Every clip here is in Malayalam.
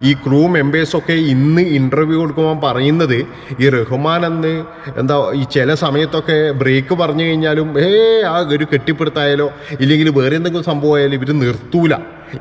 ഈ ക്രൂ മെമ്പേഴ്സൊക്കെ ഇന്ന് ഇന്റർവ്യൂ കൊടുക്കുമ്പോൾ പറയുന്നത് ഈ റഹ്മാൻ എന്ന് എന്താ ഈ ചില സമയത്തൊക്കെ ബ്രേക്ക് പറഞ്ഞു കഴിഞ്ഞാലും ഏ ആ ഒരു കെട്ടിപ്പിടുത്തായാലോ? ഇല്ലെങ്കിൽ വേറെ എന്തെങ്കിലും സംഭവമായാലും ഇവർ നിർത്തൂല.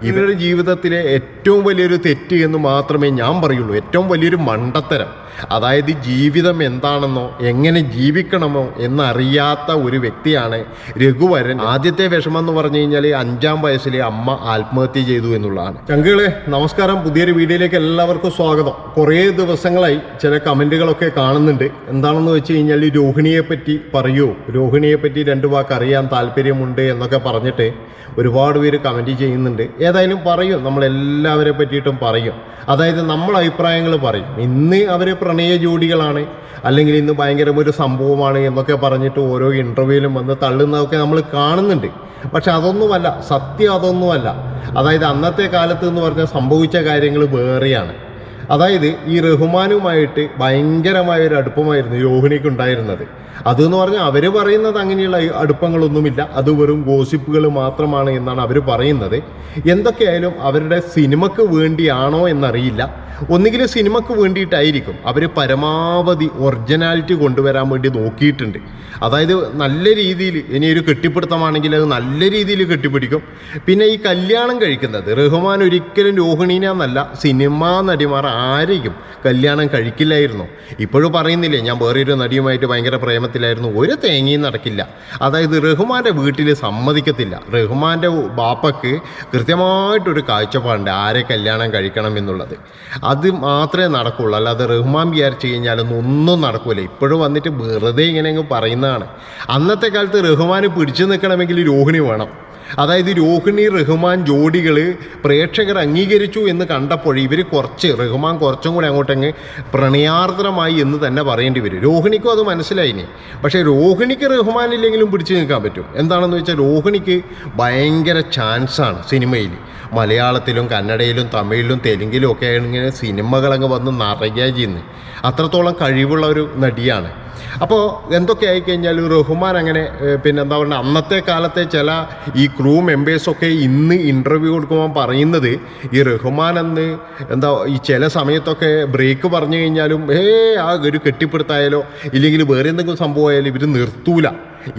ഇവരുടെ ജീവിതത്തിലെ ഏറ്റവും വലിയൊരു തെറ്റ് എന്ന് മാത്രമേ ഞാൻ പറയുള്ളൂ. ഏറ്റവും വലിയൊരു മണ്ടത്തരം. അതായത് ജീവിതം എന്താണെന്നോ എങ്ങനെ ജീവിക്കണമോ എന്നറിയാത്ത ഒരു വ്യക്തിയാണ് രഘുവരൻ. ആദ്യത്തെ വിഷമം എന്ന് പറഞ്ഞു കഴിഞ്ഞാൽ അഞ്ചാം വയസ്സിലെ അമ്മ ആത്മഹത്യ ചെയ്തു എന്നുള്ളതാണ്. ചങ്കുകളെ നമസ്കാരം. പുതിയൊരു വീഡിയോയിലേക്ക് എല്ലാവർക്കും സ്വാഗതം. കുറേ ദിവസങ്ങളായി ചില കമന്റുകളൊക്കെ കാണുന്നുണ്ട്. എന്താണെന്ന് വെച്ച് കഴിഞ്ഞാൽ രോഹിണിയെ പറ്റി പറയൂ. രോഹിണിയെ പറ്റി രണ്ട് വാക്ക് അറിയാൻ താല്പര്യമുണ്ട് എന്നൊക്കെ പറഞ്ഞിട്ട് ഒരുപാട് പേര് കമന്റ് ചെയ്യുന്നുണ്ട്. ഏതായാലും പറയും. നമ്മളെല്ലാവരെ പറ്റിയിട്ടും പറയും. അതായത് നമ്മൾ അഭിപ്രായങ്ങൾ പറയും. ഇന്ന് അവർ പ്രണയ ജോഡികളാണ്. അല്ലെങ്കിൽ ഇന്ന് ഭയങ്കര ഒരു സംഭവമാണ് എന്നൊക്കെ പറഞ്ഞിട്ട് ഓരോ ഇന്റർവ്യൂവിലും വന്ന് തള്ളുന്നതൊക്കെ നമ്മൾ കാണുന്നുണ്ട്. പക്ഷെ അതൊന്നുമല്ല. സത്യം അതൊന്നുമല്ല. അതായത് അന്നത്തെ കാലത്ത് എന്ന് പറഞ്ഞാൽ സംഭവിച്ച കാര്യങ്ങൾ വേറെയാണ്. അതായത് ഈ റഹ്മാനുമായിട്ട് ഭയങ്കരമായ ഒരു അടുപ്പമായിരുന്നു രോഹിണിക്ക് ഉണ്ടായിരുന്നത് അതെന്ന് പറഞ്ഞാൽ അവർ പറയുന്നത് അങ്ങനെയുള്ള അടുപ്പങ്ങളൊന്നുമില്ല. അത് വെറും ഗോസിപ്പുകൾ മാത്രമാണ് എന്നാണ് അവർ പറയുന്നത്. എന്തൊക്കെയായാലും അവരുടെ സിനിമക്ക് വേണ്ടിയാണോ എന്നറിയില്ല. ഒന്നുകിൽ സിനിമക്ക് വേണ്ടിയിട്ടായിരിക്കും. അവർ പരമാവധി ഒറിജിനാലിറ്റി കൊണ്ടുവരാൻ വേണ്ടി നോക്കിയിട്ടുണ്ട്. അതായത് നല്ല രീതിയിൽ ഇനി ഒരു കെട്ടിപ്പിടുത്തമാണെങ്കിൽ അത് നല്ല രീതിയിൽ കെട്ടിപ്പിടിക്കും. പിന്നെ ഈ കല്യാണം കഴിക്കുന്നത് റഹ്മാൻ ഒരിക്കലും രോഹിണീനെന്നല്ല സിനിമാ നടിമാർ ആരെയും കല്യാണം കഴിക്കില്ലായിരുന്നു. ഇപ്പോഴും പറയുന്നില്ലേ ഞാൻ വേറൊരു നടിയുമായിട്ട് ഭയങ്കര പ്രേമത്തിലായിരുന്നു ഒരു തേങ്ങയും നടക്കില്ല. അതായത് റഹ്മാന്റെ വീട്ടിൽ സമ്മതിക്കത്തില്ല. റഹ്മാന്റെ ബാപ്പക്ക് കൃത്യമായിട്ടൊരു കാഴ്ചപ്പാടുണ്ട് ആരെ കല്യാണം കഴിക്കണം എന്നുള്ളത്. അത് മാത്രമേ നടക്കുള്ളൂ. അല്ലാതെ റഹ്മാൻ വിചാരിച്ചു കഴിഞ്ഞാലൊന്നും ഒന്നും നടക്കില്ല ഇപ്പോഴും വന്നിട്ട് വെറുതെ ഇങ്ങനെ അങ്ങ് പറയുന്നതാണ്. അന്നത്തെ കാലത്ത് റഹ്മാൻ പിടിച്ചു നിൽക്കണമെങ്കിൽ രോഹിണി വേണം. അതായത് രോഹിണി റഹ്മാൻ ജോഡികൾ പ്രേക്ഷകർ അംഗീകരിച്ചു എന്ന് കണ്ടപ്പോൾ ഇവർ കുറച്ച് റഹ്മാൻ കുറച്ചും കൂടി അങ്ങോട്ടങ്ങ് പ്രണയാർദ്രമായി എന്ന് തന്നെ പറയേണ്ടി വരും. രോഹിണിക്കും അത് മനസ്സിലായിനി പക്ഷേ രോഹിണിക്ക് റഹ്മാനില്ലെങ്കിലും പിടിച്ചു നിൽക്കാൻ പറ്റും. എന്താണെന്ന് വെച്ചാൽ രോഹിണിക്ക് ഭയങ്കര ചാൻസാണ് സിനിമയിൽ മലയാളത്തിലും കന്നഡയിലും തമിഴിലും തെലുങ്കിലും ഒക്കെ ഇങ്ങനെ സിനിമകളങ്ങ് വന്ന് നിറയുക ചെയ്യുന്നത്. അത്രത്തോളം കഴിവുള്ള ഒരു നടിയാണ്. അപ്പോൾ എന്തൊക്കെ ആയിക്കഴിഞ്ഞാൽ റഹ്മാൻ അങ്ങനെ പിന്നെ എന്താ പറയുക അന്നത്തെ കാലത്തെ ചില ഈ ക്രൂ മെമ്പേഴ്സൊക്കെ ഇന്ന് ഇന്റർവ്യൂ കൊടുക്കുമ്പോൾ പറയുന്നത് ഈ റഹ്മാൻ എന്ന് എന്താ ഈ ചില സമയത്തൊക്കെ ബ്രേക്ക് പറഞ്ഞു കഴിഞ്ഞാലും ഏ ആ ഒരു കെട്ടിപ്പിടുത്തായാലോ ഇല്ലെങ്കിൽ വേറെ എന്തെങ്കിലും സംഭവമായാലും ഇവർ നിർത്തൂല.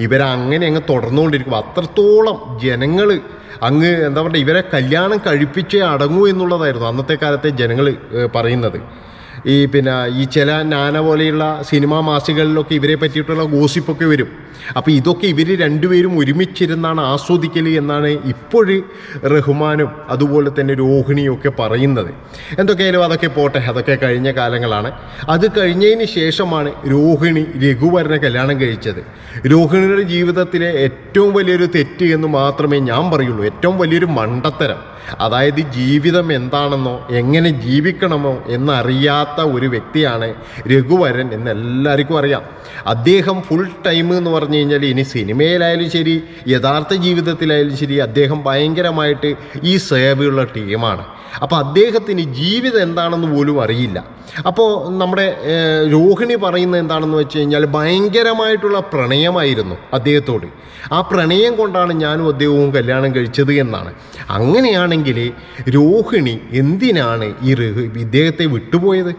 ഇവരങ്ങനെ അങ്ങ് തുടർന്നുകൊണ്ടിരിക്കും. അത്രത്തോളം ജനങ്ങൾ അങ്ങ് എന്താ പറയുക ഇവരെ കല്യാണം കഴിപ്പിച്ചേ അടങ്ങൂ എന്നുള്ളതായിരുന്നു അന്നത്തെ കാലത്തെ ജനങ്ങൾ പറയുന്നത്. ഈ പിന്നെ ഈ ചില നാന പോലെയുള്ള സിനിമാ മാസികളിലൊക്കെ ഇവരെ പറ്റിയിട്ടുള്ള ഗോസിപ്പൊക്കെ വരും. അപ്പോൾ ഇതൊക്കെ ഇവർ രണ്ടുപേരും ഒരുമിച്ചിരുന്നാണ് ആസ്വദിക്കൽ എന്നാണ് ഇപ്പോഴ് റഹ്മാനും അതുപോലെ തന്നെ രോഹിണിയും ഒക്കെ പറയുന്നത്. എന്തൊക്കെയായാലും അതൊക്കെ പോട്ടെ അതൊക്കെ കഴിഞ്ഞ കാലങ്ങളാണ്. അത് കഴിഞ്ഞതിന് ശേഷമാണ് രോഹിണി രഘുവരനെ കല്യാണം കഴിച്ചത്. രോഹിണിയുടെ ജീവിതത്തിലെ ഏറ്റവും വലിയൊരു തെറ്റ് എന്ന് മാത്രമേ ഞാൻ പറയുള്ളൂ. ഏറ്റവും വലിയൊരു മണ്ടത്തരം. അതായത് ജീവിതം എന്താണെന്നോ എങ്ങനെ ജീവിക്കണമോ എന്നറിയാത്ത ഒരു വ്യക്തിയാണ് രഘുവരൻ എന്ന് എല്ലാവർക്കും അറിയാം. അദ്ദേഹം ഫുൾ ടൈം എന്ന് പറഞ്ഞു കഴിഞ്ഞാൽ ഇനി സിനിമയിലായാലും ശരി യഥാർത്ഥ ജീവിതത്തിലായാലും ശരി അദ്ദേഹം ഭയങ്കരമായിട്ട് ഈ സേവയുള്ള ടീമാണ് അപ്പോൾ അദ്ദേഹത്തിന് ജീവിതം എന്താണെന്ന് പോലും അറിയില്ല. അപ്പോൾ നമ്മുടെ രോഹിണി പറയുന്നത് എന്താണെന്ന് വെച്ച് കഴിഞ്ഞാൽ ഭയങ്കരമായിട്ടുള്ള പ്രണയമായിരുന്നു അദ്ദേഹത്തോട്. ആ പ്രണയം കൊണ്ടാണ് ഞാനും അദ്ദേഹവും കല്യാണം കഴിച്ചത് എന്നാണ്. അങ്ങനെയാണെങ്കിൽ രോഹിണി എന്തിനാണ് ഈ ഇദ്ദേഹത്തെ വിട്ടുപോയത്?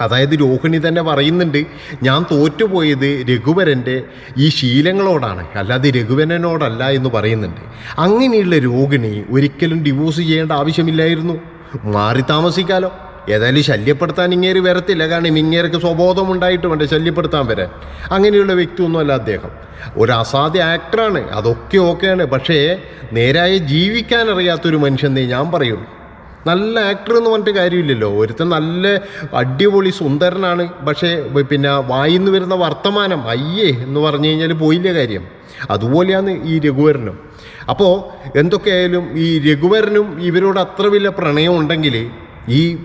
അതായത് രോഹിണി തന്നെ പറയുന്നുണ്ട് ഞാൻ തോറ്റുപോയത് രഘുവരന്റെ ഈ ശീലങ്ങളോടാണ് അല്ലാതെ രഘുവരനോടല്ല എന്ന് പറയുന്നുണ്ട്. അങ്ങനെയുള്ള രോഹിണി ഒരിക്കലും ഡിവോഴ്സ് ചെയ്യേണ്ട ആവശ്യമില്ലായിരുന്നു. മാറി താമസിക്കാലോ. ഏതായാലും ശല്യപ്പെടുത്താൻ ഇങ്ങേര് വരത്തില്ല. കാരണം ഇങ്ങേർക്ക് സ്വബോധം ഉണ്ടായിട്ട് വേണ്ടേ ശല്യപ്പെടുത്താൻ വരാൻ. അങ്ങനെയുള്ള വ്യക്തിയൊന്നുമല്ല അദ്ദേഹം. ഒരു അസാധ്യ ആക്ടറാണ്. അതൊക്കെ ഓക്കെയാണ്. പക്ഷേ നേരായ ജീവിക്കാൻ അറിയാത്തൊരു മനുഷ്യന്നേ ഞാൻ പറയുള്ളൂ. നല്ല ആക്ടർ എന്ന് പറഞ്ഞിട്ട് കാര്യമില്ലല്ലോ. ഒരുത്തൻ നല്ല അടിപൊളി സുന്ദരനാണ്. പക്ഷേ പിന്നെ വായിന്ന് വരുന്ന വർത്തമാനം അയ്യേ എന്ന് പറഞ്ഞു കഴിഞ്ഞാൽ പോയില്ല കാര്യം. അതുപോലെയാണ് ഈ രഘുവരനും. അപ്പോൾ എന്തൊക്കെയായാലും ഈ രഘുവരനും ഇവരോട് അത്ര വലിയ പ്രണയം ഉണ്ടെങ്കിൽ ഈ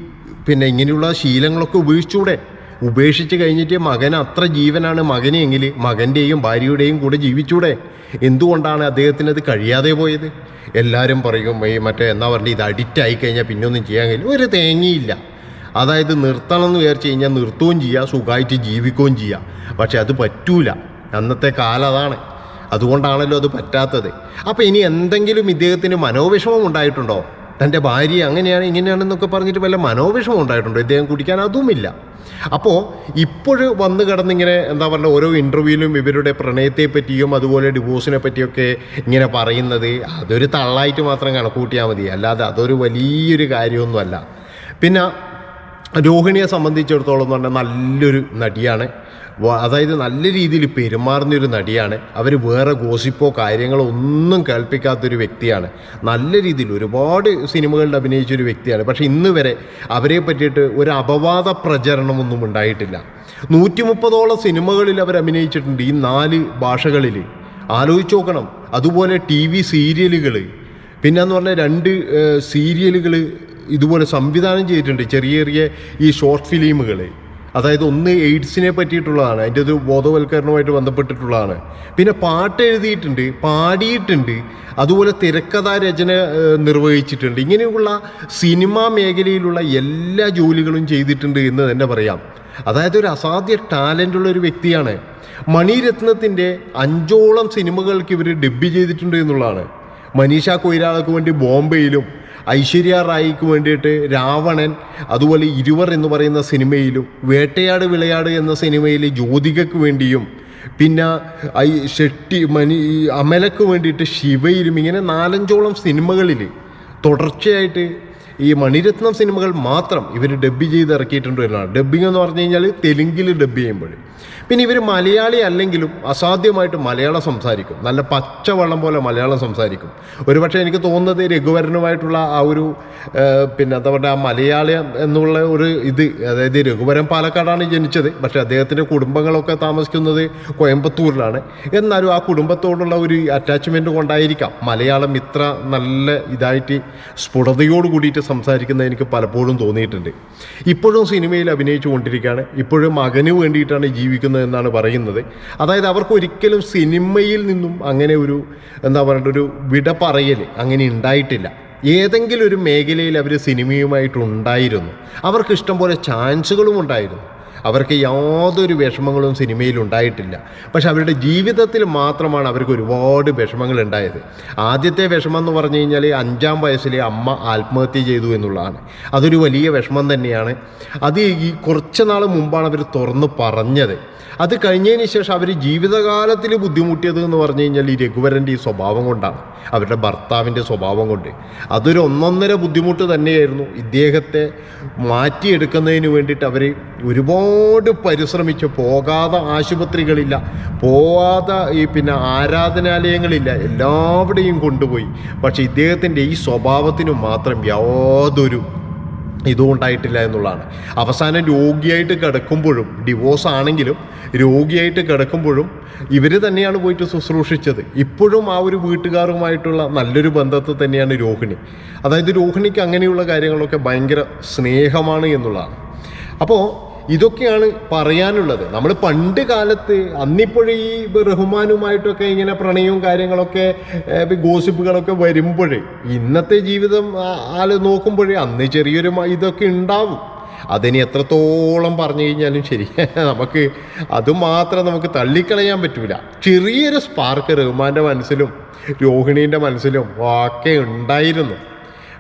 പിന്നെ ഇങ്ങനെയുള്ള ശീലങ്ങളൊക്കെ ഉപേക്ഷിച്ചൂടെ ഉപേക്ഷിച്ച് കഴിഞ്ഞിട്ട് മകൻ അത്ര ജീവനാണ് മകനെങ്കിൽ മകന്റെയും ഭാര്യയുടെയും കൂടെ ജീവിച്ചൂടെ എന്തുകൊണ്ടാണ് അദ്ദേഹത്തിന് അത് കഴിയാതെ പോയത്? എല്ലാവരും പറയും ഈ മറ്റേ എന്നാ പറയുക ഇത് അഡിക്റ്റ് ആയി കഴിഞ്ഞാൽ പിന്നെ ഒന്നും ചെയ്യാൻ കഴിയില്ല. ഒരു തേങ്ങയില്ല. അതായത് നിർത്തണം എന്ന് വിചാരിച്ചു കഴിഞ്ഞാൽ നിർത്തുകയും ചെയ്യുക സുഖമായിട്ട് ജീവിക്കുകയും ചെയ്യാം. പക്ഷെ അത് പറ്റൂല. അന്നത്തെ കാലം അതാണ്. അതുകൊണ്ടാണല്ലോ അത് പറ്റാത്തത്. അപ്പോൾ ഇനി എന്തെങ്കിലും ഇദ്ദേഹത്തിന് മനോവിഷമം ഉണ്ടായിട്ടുണ്ടോ? തന്റെ ഭാര്യ അങ്ങനെയാണ് ഇങ്ങനെയാണെന്നൊക്കെ പറഞ്ഞിട്ട് വല്ല മനോവിഷമം ഉണ്ടായിട്ടുണ്ട്? ഇദ്ദേഹം കുടിക്കാൻ അതുമില്ല. അപ്പോൾ ഇപ്പോഴ് വന്ന് കിടന്നിങ്ങനെ എന്താ പറയുക ഓരോ ഇന്റർവ്യൂവിലും ഇവരുടെ പ്രണയത്തെ പറ്റിയും അതുപോലെ ഡിവോഴ്സിനെ പറ്റിയൊക്കെ ഇങ്ങനെ പറയുന്നത് അതൊരു തള്ളായിട്ട് മാത്രം കണക്കൂട്ടിയാൽ മതി. അല്ലാതെ അതൊരു വലിയൊരു കാര്യമൊന്നുമല്ല. പിന്നെ രോഹിണിയെ സംബന്ധിച്ചിടത്തോളം എന്ന് പറഞ്ഞാൽ നല്ലൊരു നടിയാണ്. അതായത് നല്ല രീതിയിൽ പെരുമാറുന്നൊരു നടിയാണ്. അവർ വേറെ ഗോസിപ്പോ കാര്യങ്ങളോ ഒന്നും കേൾപ്പിക്കാത്തൊരു വ്യക്തിയാണ്. നല്ല രീതിയിൽ ഒരുപാട് സിനിമകളിൽ അഭിനയിച്ചൊരു വ്യക്തിയാണ്. പക്ഷേ ഇന്ന് വരെ അവരെ പറ്റിയിട്ട് ഒരു അപവാദ പ്രചരണമൊന്നും ഉണ്ടായിട്ടില്ല. നൂറ്റി മുപ്പതോളം സിനിമകളിൽ അവർ അഭിനയിച്ചിട്ടുണ്ട് ഈ നാല് ഭാഷകളിൽ ആലോചിച്ച് നോക്കണം. അതുപോലെ ടി വി സീരിയലുകൾ പിന്നെന്ന് പറഞ്ഞാൽ രണ്ട് സീരിയലുകൾ ഇതുപോലെ സംവിധാനം ചെയ്തിട്ടുണ്ട് ചെറിയ ചെറിയ ഈ ഷോർട്ട് ഫിലിമുകൾ അതായത് ഒന്ന് എയ്ഡ്സിനെ പറ്റിയിട്ടുള്ളതാണ് അതിന്റെ ഒരു ബോധവൽക്കരണവുമായിട്ട് ബന്ധപ്പെട്ടിട്ടുള്ളതാണ്. പിന്നെ പാട്ട് എഴുതിയിട്ടുണ്ട് പാടിയിട്ടുണ്ട് അതുപോലെ തിരക്കഥാ രചന നിർവഹിച്ചിട്ടുണ്ട്. ഇങ്ങനെയുള്ള സിനിമാ മേഖലയിലുള്ള എല്ലാ ജോലികളും ചെയ്തിട്ടുണ്ട് എന്ന് തന്നെ പറയാം. അതായത് ഒരു അസാധ്യ ടാലന്റ് ഉള്ള ഒരു വ്യക്തിയാണ്. മണിരത്നത്തിന്റെ അഞ്ചോളം സിനിമകൾക്ക് ഇവർ ഡബ്ബ് ചെയ്തിട്ടുണ്ട് എന്നുള്ളതാണ്. മനീഷ കൊയ്രാളക്ക് വേണ്ടി ബോംബെയിലും ഐശ്വര്യ റായിക്ക് വേണ്ടിയിട്ട് രാവണൻ അതുപോലെ ഇരുവർ എന്ന് പറയുന്ന സിനിമയിലും വേട്ടയാട് വിളയാട് എന്ന സിനിമയിൽ ജ്യോതികയ്ക്ക് വേണ്ടിയും പിന്നെ ഐ ഷെട്ടി ഈ അമലക്ക് വേണ്ടിയിട്ട് ശിവയിലും ഇങ്ങനെ നാലഞ്ചോളം സിനിമകളിൽ തുടർച്ചയായിട്ട് ഈ മണിരത്നം സിനിമകൾ മാത്രം ഇവർ ഡബ്ബ് ചെയ്ത് ഇറക്കിയിട്ടുണ്ട് എന്നാണ്. ഡബ്ബിംഗ് എന്ന് പറഞ്ഞു കഴിഞ്ഞാൽ തെലുങ്കിൽ ഡബ്ബ് ചെയ്യുമ്പോൾ. പിന്നെ ഇവർ മലയാളി അല്ലെങ്കിലും അസാധ്യമായിട്ട് മലയാളം സംസാരിക്കും. നല്ല പച്ചവെള്ളം പോലെ മലയാളം സംസാരിക്കും. ഒരുപക്ഷെ എനിക്ക് തോന്നുന്നത് രഘുവരനുമായിട്ടുള്ള ആ ഒരു പിന്നെ എന്താ പറയുക ആ മലയാളം എന്നുള്ള ഒരു ഇത് അതായത് രഘുവരൻ പാലക്കാടാണ് ജനിച്ചത്. പക്ഷേ അദ്ദേഹത്തിന്റെ കുടുംബങ്ങളൊക്കെ താമസിക്കുന്നത് കോയമ്പത്തൂരിലാണ്. എന്നാലും ആ കുടുംബത്തോടുള്ള ഒരു അറ്റാച്ച്മെന്റ് കൊണ്ടായിരിക്കാം മലയാളം ഇത്ര നല്ല ഇതായിട്ട് സ്ഫുടതയോട് കൂടിയിട്ട് സംസാരിക്കുന്നത് എനിക്ക് പലപ്പോഴും തോന്നിയിട്ടുണ്ട്. ഇപ്പോഴും സിനിമയിൽ അഭിനയിച്ചു കൊണ്ടിരിക്കുകയാണ്. ഇപ്പോഴും മകന് വേണ്ടിയിട്ടാണ് ജീവിക്കുന്നത് എന്നാണ് പറയുന്നത്. അതായത് അവർക്ക് ഒരിക്കലും സിനിമയിൽ നിന്നും അങ്ങനെ ഒരു എന്താ പറയുക ഒരു വിട പറയൽ അങ്ങനെ ഉണ്ടായിട്ടില്ല. ഏതെങ്കിലും ഒരു മേഖലയിൽ അവർ സിനിമയുമായിട്ടുണ്ടായിരുന്നു അവർക്ക് ഇഷ്ടം പോലെ ചാൻസുകളും ഉണ്ടായിരുന്നു. അവർക്ക് യാതൊരു വിഷമങ്ങളും സിനിമയിൽ ഉണ്ടായിട്ടില്ല. പക്ഷെ അവരുടെ ജീവിതത്തിൽ മാത്രമാണ് അവർക്ക് ഒരുപാട് വിഷമങ്ങൾ ഉണ്ടായത്. ആദ്യത്തെ വിഷമം എന്ന് പറഞ്ഞു കഴിഞ്ഞാൽ അഞ്ചാം വയസ്സിൽ അമ്മ ആത്മഹത്യ ചെയ്തു എന്നുള്ളതാണ്. അതൊരു വലിയ വിഷമം തന്നെയാണ്. അത് ഈ കുറച്ച് നാൾ മുമ്പാണ് അവർ തുറന്ന് പറഞ്ഞത്. അത് കഴിഞ്ഞതിന് ശേഷം അവർ ജീവിതകാലത്തിൽ ബുദ്ധിമുട്ടിയത് എന്ന് പറഞ്ഞു കഴിഞ്ഞാൽ ഈ രഘുവരന്റെ ഈ സ്വഭാവം കൊണ്ടാണ്. അവരുടെ ഭർത്താവിന്റെ സ്വഭാവം കൊണ്ട്. അതൊരു ഒന്നൊന്നര ബുദ്ധിമുട്ട് തന്നെയായിരുന്നു. ഇദ്ദേഹത്തെ മാറ്റിയെടുക്കുന്നതിന് വേണ്ടിയിട്ട് അവർ ഒരുപാട് പരിശ്രമിച്ചു. പോകാതെ ആശുപത്രികളില്ല. പോവാതെ ഈ പിന്നെ ആരാധനാലയങ്ങളില്ല. എല്ലാവിടെയും കൊണ്ടുപോയി. പക്ഷേ ഇദ്ദേഹത്തിന്റെ ഈ സ്വഭാവത്തിനു മാത്രം യാതൊരു ഇതും ഉണ്ടായിട്ടില്ല എന്നുള്ളതാണ്. അവസാനം രോഗിയായിട്ട് കിടക്കുമ്പോഴും ഡിവോഴ്സ് ആണെങ്കിലും രോഗിയായിട്ട് കിടക്കുമ്പോഴും ഇവർ തന്നെയാണ് പോയിട്ട് ശുശ്രൂഷിച്ചത്. ഇപ്പോഴും ആ ഒരു വീട്ടുകാരുമായിട്ടുള്ള നല്ലൊരു ബന്ധത്തിൽ തന്നെയാണ് രോഹിണി. അതായത് രോഹിണിക്ക് അങ്ങനെയുള്ള കാര്യങ്ങളൊക്കെ ഭയങ്കര സ്നേഹമാണ് എന്നുള്ളതാണ്. അപ്പോൾ ഇതൊക്കെയാണ് പറയാനുള്ളത്. നമ്മൾ പണ്ട് കാലത്ത് അന്നിപ്പോൾ ഈ റഹ്മാനുമായിട്ടൊക്കെ ഇങ്ങനെ പ്രണയവും കാര്യങ്ങളൊക്കെ ഗോസിപ്പുകളൊക്കെ വരുമ്പോഴേ ഇന്നത്തെ ജീവിതം ആൽ നോക്കുമ്പോഴേ അന്ന് ചെറിയൊരു ഇതൊക്കെ ഉണ്ടാവും. അതിനി എത്രത്തോളം പറഞ്ഞു കഴിഞ്ഞാലും ശരി. നമുക്ക് അതുമാത്രം നമുക്ക് തള്ളിക്കളയാൻ പറ്റൂല. ചെറിയൊരു സ്പാർക്ക് റഹ്മാന്റെ മനസ്സിലും രോഹിണീന്റെ മനസ്സിലും ഒക്കെ ഉണ്ടായിരുന്നു.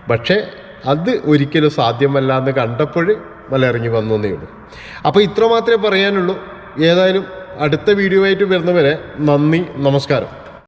പക്ഷേ അത് ഒരിക്കലും സാധ്യമല്ല എന്ന് കണ്ടപ്പോൾ മലയിറങ്ങി വന്നു എന്നേ ഉള്ളൂ. അപ്പോൾ ഇത്ര മാത്രമേ പറയാനുള്ളൂ. ഏതായാലും അടുത്ത വീഡിയോ ആയിട്ട് വരുന്നവരെ നന്ദി നമസ്കാരം.